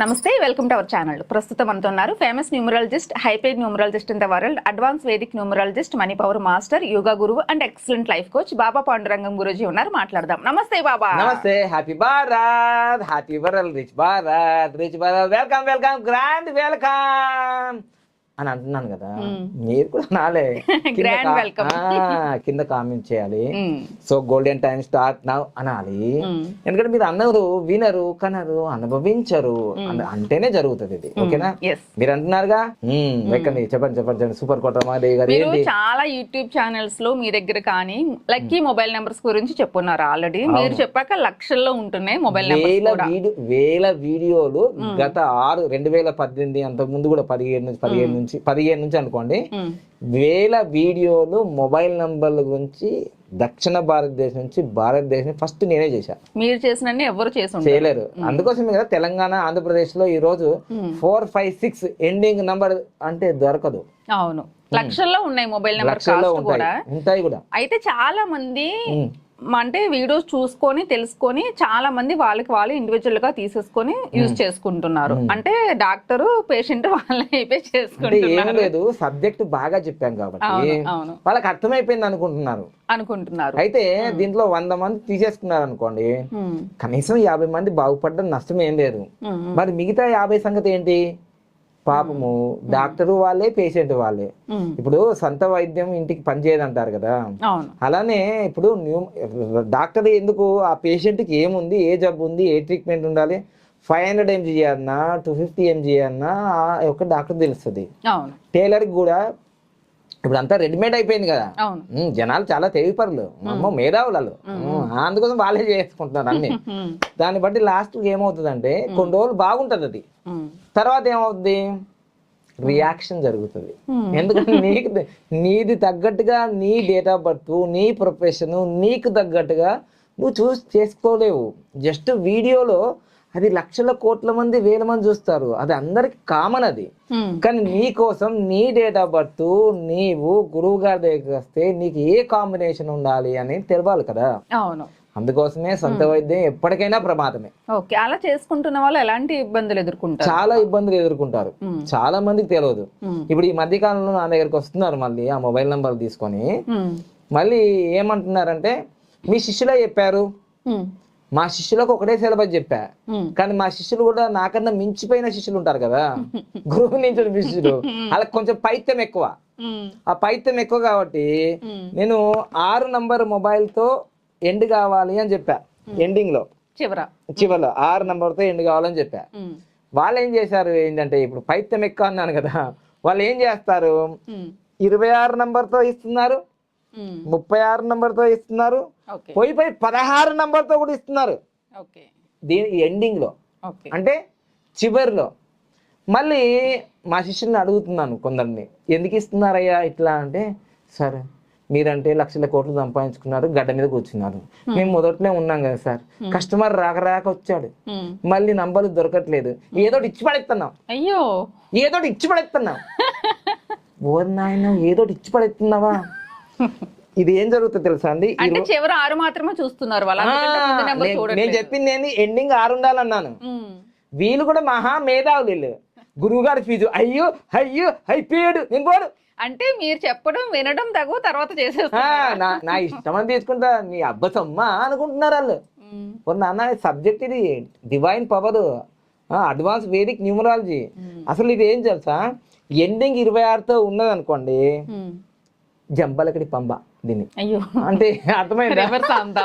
నమస్తే welcome to our channel. ప్రస్తుతం మనతో ఉన్నారు famous numerologist high paid numerologist in the world advance Vedic numerologist money power master yoga గురువు and excellent life coach Baba Pandurangam Guruji ఉన్నారు మాట్లాడదాం. నమస్తే బాబా. నమస్తే happy Bharat happy world rich Bharat rich Bharat welcome welcome grand welcome. అని అంటున్నాను కదా. మీరు కూడా నాలే కింద కామెంట్ చేయాలి. So golden time start now అనాలి. ఎందుకంటే మీరు అన్నారు వినరు కనరు అనుభవించరు. అన- అంటేనే జరుగుతుంది ఇది. ఓకేనా. మీరు అంటున్నారుగా? ఎక్కండి చెప్పండి చెప్పండి చెప్పండి. సూపర్ ఏంటి? చాలా యూట్యూబ్ ఛానల్స్లో మీ దగ్గర కానీ లక్కీ మొబైల్ నెంబర్స్ గురించి చెప్పున్నారు ఆల్రెడీ మీరు చెప్పాక లక్షల్లో ఉంటున్నాయి మొబైల్ వీడియో వేల వీడియోలు గత ఆరు రెండు వేల పద్దెనిమిది అంతకు ముందు కూడా పదిహేను నుంచి పదిహేను నుంచి పదిహేను నుంచి అనుకోండి. వేల వీడియోలు మొబైల్ నంబర్ల గురించి దక్షిణ భారతదేశం నుంచి భారతదేశం ఫస్ట్ నేనే చేశా. మీరు చేసినన్ని ఎవరు చేసి చేయలేరు. అందుకోసమే కదా తెలంగాణ ఆంధ్రప్రదేశ్లో ఈ రోజు four five six ending number అంటే దొరకదు. అవును. లక్షల్లో ఉన్నాయి మొబైల్ నెంబర్ కూడా ఉంటాయి. ఉంటాయి కూడా. అయితే చాలా మంది అంటే వీడియోస్ చూసుకొని తెలుసుకొని చాలా మంది వాళ్ళకి వాళ్ళు ఇండివిజువల్గా తీసేసుకొని యూజ్ చేసుకుంటున్నారు. అంటే డాక్టర్ పేషెంట్ వాళ్ళ అయిపోయి అంటే ఏం చేసుకుంటున్నారు. లేదు సబ్జెక్ట్ బాగా చెప్పాం కాబట్టి. వాళ్ళకి అర్థమైపోయింది అనుకుంటున్నారు. అనుకుంటున్నారు. అయితే దీంట్లో వంద మంది తీసేసుకున్నారు అనుకోండి కనీసం యాభై మంది బాగుపడడం నష్టం ఏం లేదు. మరి మిగతా యాభై సంగతి ఏంటి? పాపము డాక్టరు వాళ్ళే పేషెంట్ వాళ్ళే. ఇప్పుడు సొంత వైద్యం ఇంటికి పనిచేయదు అంటారు కదా అలానే ఇప్పుడు న్యూ డాక్టర్ ఎందుకు ఆ పేషెంట్కి ఏముంది ఏ జబ్బు ఉంది ఏ ట్రీట్మెంట్ ఉండాలి? ఫైవ్ హండ్రెడ్ ఎంజీ అన్నా టూ ఫిఫ్టీ ఎంజీ అన్నా యొక్క డాక్టర్ తెలుస్తుంది. టైలర్కి కూడా ఇప్పుడు అంతా రెడీమేడ్ అయిపోయింది కదా. జనాలు చాలా తెలివిపరులు అమ్మో మేధావులు అందుకోసం వాళ్ళే చేసుకుంటున్నారు అన్ని. దాన్ని బట్టి లాస్ట్ ఏమవుతుందంటే కొన్ని రోజులు బాగుంటది అది. తర్వాత ఏమవుతుంది రియాక్షన్ జరుగుతుంది. ఎందుకంటే నీకు నీది తగ్గట్టుగా నీ డేట్ ఆఫ్ బర్త్ నీ ప్రొఫెషన్ నీకు తగ్గట్టుగా నువ్వు చూసి చేసుకోలేవు. జస్ట్ వీడియోలో అది లక్షల కోట్ల మంది వేల మంది చూస్తారు. అది అందరికి కామన్ అది. కానీ నీ కోసం నీ డేట్ ఆఫ్ బర్త్ నీవు గురువు గారి దగ్గరికి వస్తే నీకు ఏ కాంబినేషన్ ఉండాలి అని తెలవాలి కదా. అవును. అందుకోసమే సొంత వైద్యం ఎప్పటికైనా ప్రమాదమే. ఓకే. అలా చేసుకుంటున్న వాళ్ళు ఎలాంటి ఇబ్బందులు ఎదుర్కొంటారు? చాలా ఇబ్బందులు ఎదుర్కొంటారు. చాలా మందికి తెలియదు. ఇప్పుడు ఈ మధ్య కాలంలో నా దగ్గరికి వస్తున్నారు మళ్ళీ ఆ మొబైల్ నంబర్ తీసుకొని. మళ్ళీ ఏమంటున్నారంటే మీ శిష్యులే చెప్పారు. మా శిష్యులకు ఒకటే సిలబస్ చెప్పా. కానీ మా శిష్యులు కూడా నాకన్నా మించిపోయిన శిష్యులు ఉంటారు కదా. గురువు నుంచి శిష్యులు. వాళ్ళకి కొంచెం పైత్యం ఎక్కువ. ఆ పైత్యం ఎక్కువ కాబట్టి. నేను ఆరు నంబర్ మొబైల్తో ఎండ్ కావాలి అని చెప్పా. ఎండింగ్లో చివర. చివరిలో ఆరు నంబర్తో ఎండ్ కావాలని చెప్పా. వాళ్ళు ఏం చేశారు ఏంటంటే ఇప్పుడు పైత్యం ఎక్కువ అన్నాను కదా. వాళ్ళు ఏం చేస్తారు? ఇరవై ఆరు నంబర్తో ఇస్తున్నారు. ఉమ్, ముప్పై ఆరు నంబర్తో ఇస్తున్నారు. పోయి పోయి పదహారు నంబర్తో కూడా ఇస్తున్నారు. దీని ఎండింగ్లో ఓకే అంటే చివరిలో. మళ్ళీ మా శిష్యుల్ని అడుగుతున్నాను కొందరిని. ఎందుకు ఇస్తున్నారయ్యా ఇట్లా? అంటే సార్ మీరంటే లక్షల కోట్లు సంపాదించుకున్నారు గడ్డ మీద కూర్చున్నారు. మేము మొదట్లో ఉన్నాం కదా సార్. కస్టమర్ రాక రాక వచ్చాడు. మళ్ళీ నంబర్లు దొరకట్లేదు. ఏదోటి ఇచ్చి పడేస్తున్నాం. అయ్యో. ఏదోటి ఇచ్చి పడేస్తున్నాం. ఓ నాయన ఏదోటి ఇచ్చి పడేస్తున్నావా? ఇది ఏం జరుగుతుంది తెలుసా అండి? అంటే చివరి ఆరు మాత్రమే చూస్తున్నారు నేను- చెప్పింది ఏంది? ఎండింగ్ ఆరు ఉండాలన్నాను. వీళ్ళు కూడా మహా మేధావులు వీళ్ళు. గురువు గారి ఫీజు. అయ్యో అయ్యో అయిపోయాడు. నేను పోడు అంటే మీరు చెప్పడం వినడం తగు తర్వాత ఆ, చేసేస్తారు? నా ఇష్టం అని తీసుకుంటా నీ అబ్బసమ్మ అనుకుంటున్నారు వాళ్ళు. నాన్న సబ్జెక్ట్ ఇది divine power advance Vedic numerology అసలు ఇది ఏం తెలుసా? ఎండింగ్ ఇరవై ఆరుతో ఉన్నది అనుకోండి. జంబలకడి పంబ దీన్ని. అయ్యో. అంటే అర్థమైందా? రివర్స్ అంతా.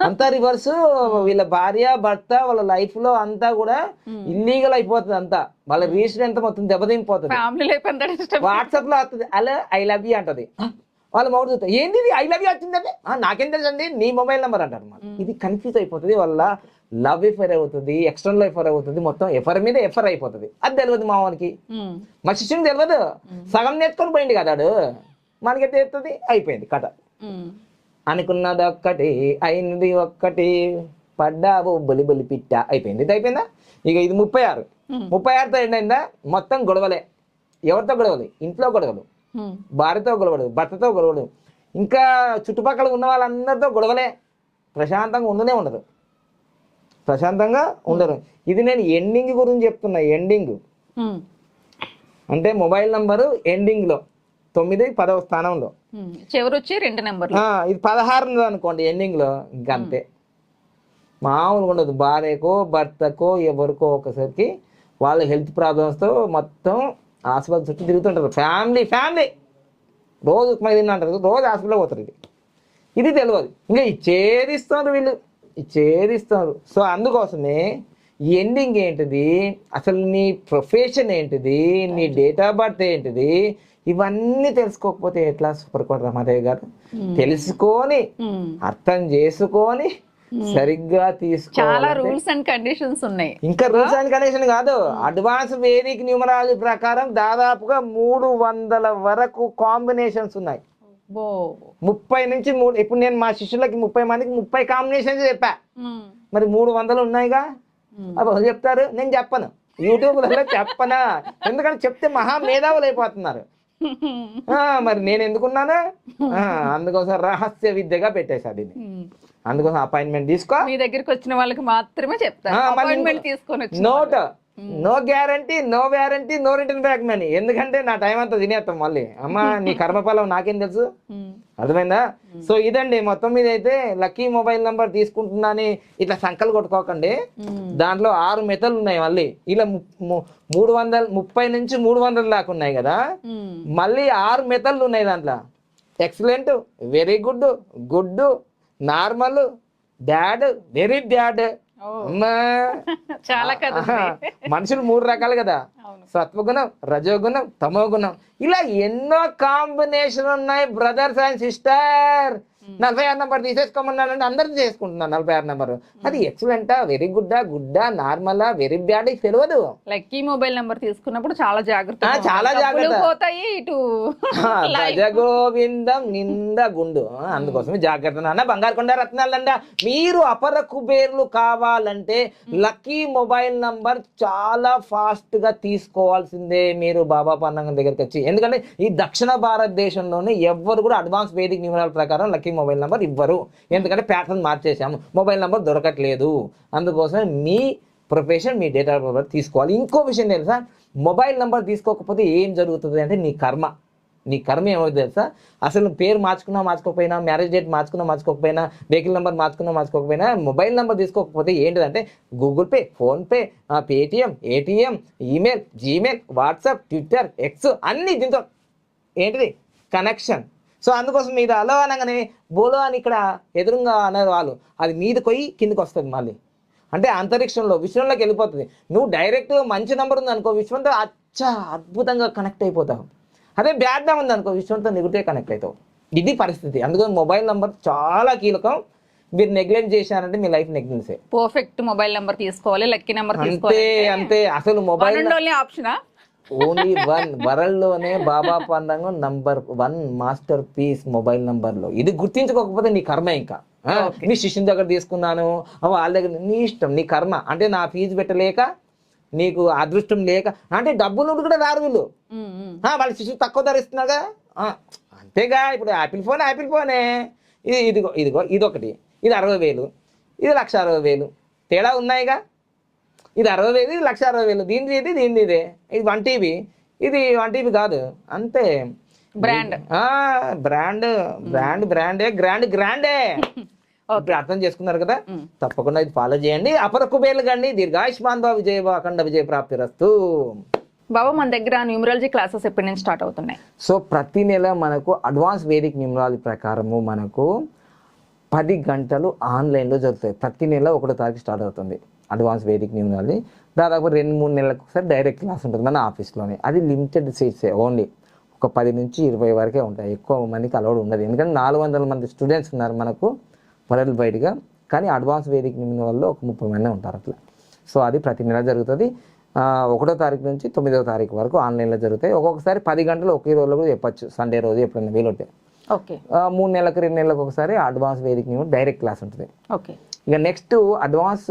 అంతా రివర్స్ వీళ్ళ భార్య భర్త వాళ్ళ లైఫ్లో అంతా కూడా ఇల్లీగల్ అయిపోతుంది అంతా. వాళ్ళ రిజిస్టర్ ఎంత మొత్తం దెబ్బతింపోతుంది వాట్సాప్లో వస్తుంది అలా ఐ లవ్ యూ అంటది. వాళ్ళ మౌడు చూస్తా ఏంది ఐ లవ్ యూ వచ్చిందంటే "ఆ, నాకేం తెలుసండి? నీ మొబైల్ నెంబర్ అంటారు. ఇది కన్ఫ్యూజ్ అయిపోతుంది వాళ్ళ లవ్ ఎఫర్ అవుతుంది ఎక్స్టర్నల్ ఎఫర్ అవుతుంది మొత్తం ఎఫర్ మీద ఎఫర్ అయిపోతుంది. అది తెలియదు మా వానికి. మా శిష్యుని తెలియదు సగం నేర్చుకొని పోయింది కదా మనకి తెలుస్తుంది అయిపోయింది కథ. అనుకున్నది ఒక్కటి అయినది ఒక్కటి. పడ్డావు బలి బలి పిట్ట. అయిపోయింది. ఇది అయిపోయిందా? ఇక ఇది ముప్పై ఆరు. ముప్పై ఆరుతో ఏంటైందా మొత్తం గొడవలే. ఎవరితో గొడవలు? ఇంట్లో గొడవలు. భార్యతో గొడవలు భర్తతో గొడవలు. ఇంకా చుట్టుపక్కల ఉన్న వాళ్ళందరితో గొడవలే. ప్రశాంతంగా ఉండనే ఉండదు. ప్రశాంతంగా ఉండరు. ఇది నేను ఎండింగ్ గురించి చెప్తున్నా. ఎండింగ్. అంటే మొబైల్ నంబరు ఎండింగ్లో. తొమ్మిది పదవ స్థానంలో. ఉమ్. చివరి వచ్చి రెండు నెంబర్లు. ఆ, ఇది పదహారు అనుకోండి ఎండింగ్లో. ఇంకా అంతే. మామూలుగా ఉండదు. భార్యకో భర్తకో ఎవరికో ఒకసారికి వాళ్ళ హెల్త్ ప్రాబ్లమ్స్తో మొత్తం హాస్పిటల్ చుట్టూ తిరుగుతుంటారు. Family family. రోజు ఉప్మా తిన్నంటారు రోజు హాస్పిటల్ పోతారు ఇది. ఇది తెలియదు ఇంకా ఇచ్చేదిస్తారు వీళ్ళు. ఇచ్చేదిస్తారు. సో అందుకోసమే ఎండింగ్ ఏంటిది? అసలు నీ ప్రొఫెషన్ ఏంటిది? నీ డేట్ ఆఫ్ బర్త్ ఏంటిది? ఇవన్నీ తెలుసుకోకపోతే ఎట్లా సూపర్ రమాదేవి గారు తెలుసుకొని. అర్థం చేసుకొని సరిగ్గా చాలా తీసుకోవాలి రూల్స్ అండ్ కండిషన్స్ ఉన్నాయి. ఇంకా రూల్స్ అండ్ కండిషన్ కాదు. అడ్వాన్స్ వేదిక్ న్యూమరాలజీ ప్రకారం దాదాపుగా మూడు వందల వరకు కాంబినేషన్స్ ఉన్నాయి. ముప్పై నుంచి మూడు ఇప్పుడు నేను మా శిష్యులకి ముప్పై మందికి ముప్పై కాంబినేషన్స్ చెప్పా. మరి మూడు వందలు ఉన్నాయిగా? ఎవరు చెప్తారు? నేను చెప్పను. యూట్యూబ్లలో చెప్పనా? ఎందుకంటే చెప్తే మహా మేధావులు అయిపోతున్నారు. మరి నేను ఎందుకున్నాను అందుకోసం రహస్య విద్యగా పెట్టేసా దీన్ని. అందుకోసం అపాయింట్మెంట్ తీసుకో. మీ దగ్గరికి వచ్చిన వాళ్ళకి మాత్రమే మళ్ళీ అపాయింట్మెంట్ తీసుకొని note. No guarantee no warranty no return back money. ఎందుకంటే నా టైం అంతా తినేస్తాం మళ్ళీ. అమ్మా నీ కర్మఫలం నాకేం తెలుసు? అర్థమైందా? సో ఇదండి మొత్తం మీద అయితే లక్కీ మొబైల్ నంబర్ తీసుకుంటున్నాని ఇట్లా సంకలు కొట్టుకోకండి. దాంట్లో ఆరు మెథడ్లు ఉన్నాయి మళ్ళీ. ఇలా మూడు వందల ముప్పై నుంచి మూడు వందల దాకా ఉన్నాయి కదా? మళ్ళీ ఆరు మెథడ్లు ఉన్నాయి దాంట్లో. Excellent very good good normal bad very bad అమ్మా చాలా కదా. మనుషులు మూడు రకాలు కదా. సత్వగుణం రజోగుణం తమోగుణం. ఇలా ఎన్నో కాంబినేషన్ ఉన్నాయి బ్రదర్స్ అండ్ సిస్టర్ నలభై ఆరు నెంబర్ తీసేసుకోమన్నానంటే అందరిది చేసుకుంటున్నాను నలభై ఆరు నెంబర్. అది ఎక్సలెంటా వెరీ గుడ్డా గుడ్డా నార్మలా వెరీ బ్యాడ్ తెలియదు లక్కీ మొబైల్ నెంబర్ తీసుకున్నప్పుడు చాలా జాగ్రత్త చాలా జాగ్రత్త. పోతాయి ఇటు. గోవిందం నింద గుండు. అందుకోసమే జాగ్రత్త నాన్న. బంగారు కొండ రత్నాలండ. మీరు అపర కుబేర్లు కావాలంటే లక్కీ మొబైల్ నంబర్ చాలా ఫాస్ట్గా తీసుకోవాల్సిందే మీరు బాబా పన్నంగం దగ్గరికి వచ్చి ఎందుకంటే ఈ దక్షిణ భారతదేశంలోనే ఎవ్వరు కూడా అడ్వాన్స్ వేదిక నియమాల ప్రకారం లక్కీ మొబైల్ నెంబర్ ఇవ్వరు. ఎందుకంటే ప్యాటర్న్ మార్చేసాము మొబైల్ నెంబర్ దొరకట్లేదు. అందుకోసం మీ ప్రొఫెషన్ మీ డేట్ ఆఫ్ బర్త్ తీసుకోవాలి. ఇంకో విషయం తెలుసా? మొబైల్ నెంబర్ తీసుకోకపోతే ఏం జరుగుతుంది అంటే నీ కర్మ. నీ కర్మ ఏమవుతుంది తెలుసా? అసలు పేరు మార్చుకున్నా మార్చుకోకపోయినా మ్యారేజ్ డేట్ మార్చుకున్నా మార్చుకోకపోయినా వెహికల్ నెంబర్ మార్చుకున్నా మార్చుకోకపోయినా మొబైల్ నెంబర్ తీసుకోకపోతే ఏంటిదంటే Google Pay PhonePe Paytm ATM email Gmail WhatsApp Twitter X అన్ని దీంతో ఏంటిది? కనెక్షన్. సో అందుకోసం మీద అలో అనగానే బోలో అని ఇక్కడ ఎదురుగా అన్నారు వాళ్ళు అది మీద పోయి కిందకి వస్తుంది మళ్ళీ. అంటే అంతరిక్షంలో విశ్వంలోకి వెళ్ళిపోతుంది. నువ్వు డైరెక్ట్ మంచి నెంబర్ ఉంది అనుకో విశ్వంతో అచ్చా అద్భుతంగా కనెక్ట్ అయిపోతావు. అదే బ్యాడ్ నెంబర్ ఉంది అనుకో విశ్వంతో నెగిటివ్ కనెక్ట్ అవుతావు ఇది పరిస్థితి. అందుకని మొబైల్ నెంబర్ చాలా కీలకం. మీరు నెగ్లెక్ట్ చేశారంటే మీ లైఫ్ నెగ్లెన్సే పర్ఫెక్ట్ మొబైల్ నెంబర్ తీసుకోవాలి లక్కీ నెంబర్ అంతే తీసుకోవాలి. అంతే. అసలు మొబైల్ ఆప్షనా only one వరల్డ్లోనే Baba Pandurangam number one masterpiece mobile నంబర్లో ఇది గుర్తించుకోకపోతే నీ కర్మ ఇంకా. నీ శిష్యుని దగ్గర తీసుకున్నాను. వాళ్ళ దగ్గర నీ ఇష్టం నీ కర్మ. అంటే నా ఫీజు పెట్టలేక నీకు అదృష్టం లేక అంటే డబ్బులు కూడా రారు వీళ్ళు. వాళ్ళ శిశువు తక్కువ ధర ఆ, అంతేగా ఇప్పుడు యాపిల్ ఫోన్ యాపిల్ ఫోనే ఇది ఇదిగో ఇదిగో ఇదొకటి. ఇది అరవై వేలు. ఇది లక్ష అరవై వేలు. తేడా ఉన్నాయిగా? ఇది అరవై వేలు ఇది లక్ష అరవై వేలు. దీనిది ఇది దీనిది ఇదే ఇది వన్ టీబీ ఇది వన్ టీబీ కాదు. అంతే. బ్రాండ్ బ్రాండ్ బ్రాండ్ బ్రాండే గ్రాండ్ గ్రాండే ఇప్పుడు అర్థం చేసుకున్నారు కదా? తప్పకుండా ఇది ఫాలో చేయండి. అపర కుబేర్లు కండి దీర్ఘాయుష్మాన్ బాబు విజయ అఖండ విజయ ప్రాప్తి రస్తు. బాబా మన దగ్గర న్యూమరాలజీ క్లాసెస్ ఎప్పటి నుంచి స్టార్ట్ అవుతున్నాయి? సో ప్రతి నెల మనకు అడ్వాన్స్ వేదిక్ న్యూమరాలజీ ప్రకారము మనకు పది గంటలు ఆన్లైన్లో జరుగుతాయి. ప్రతి నెల ఒకటో తారీఖు స్టార్ట్ అవుతుంది. అడ్వాన్స్ వేదిక్ న్యూమరాలజీ దాదాపు రెండు మూడు నెలలకు ఒకసారి డైరెక్ట్ క్లాస్ ఉంటుంది మన ఆఫీస్లోనే. అది లిమిటెడ్ సీట్సే ఓన్లీ. ఒక పది నుంచి ఇరవై వరకే ఉంటాయి. ఎక్కువ మందికి అలవాటు ఉండదు. ఎందుకంటే నాలుగు వందల మంది స్టూడెంట్స్ ఉన్నారు మనకు వరల్డ్ వైడ్గా. కానీ అడ్వాన్స్ వేదిక్ న్యూమరాల్లో ఒక ముప్పై మంది ఉంటారు అట్లా. సో అది ప్రతి నెల జరుగుతుంది. ఒకటో తారీఖు నుంచి తొమ్మిదవ తారీఖు వరకు ఆన్లైన్లో జరుగుతాయి. ఒక్కొక్కసారి పది గంటలు ఒకే రోజులో కూడా చెప్పొచ్చు. సండే రోజు ఎప్పుడైనా వీలుంటే. ఓకే. మూడు నెలలకు రెండు నెలలకు ఒకసారి అడ్వాన్స్ వేదిక డైరెక్ట్ క్లాస్ ఉంటుంది. ఓకే. ఇక నెక్స్ట్ అడ్వాన్స్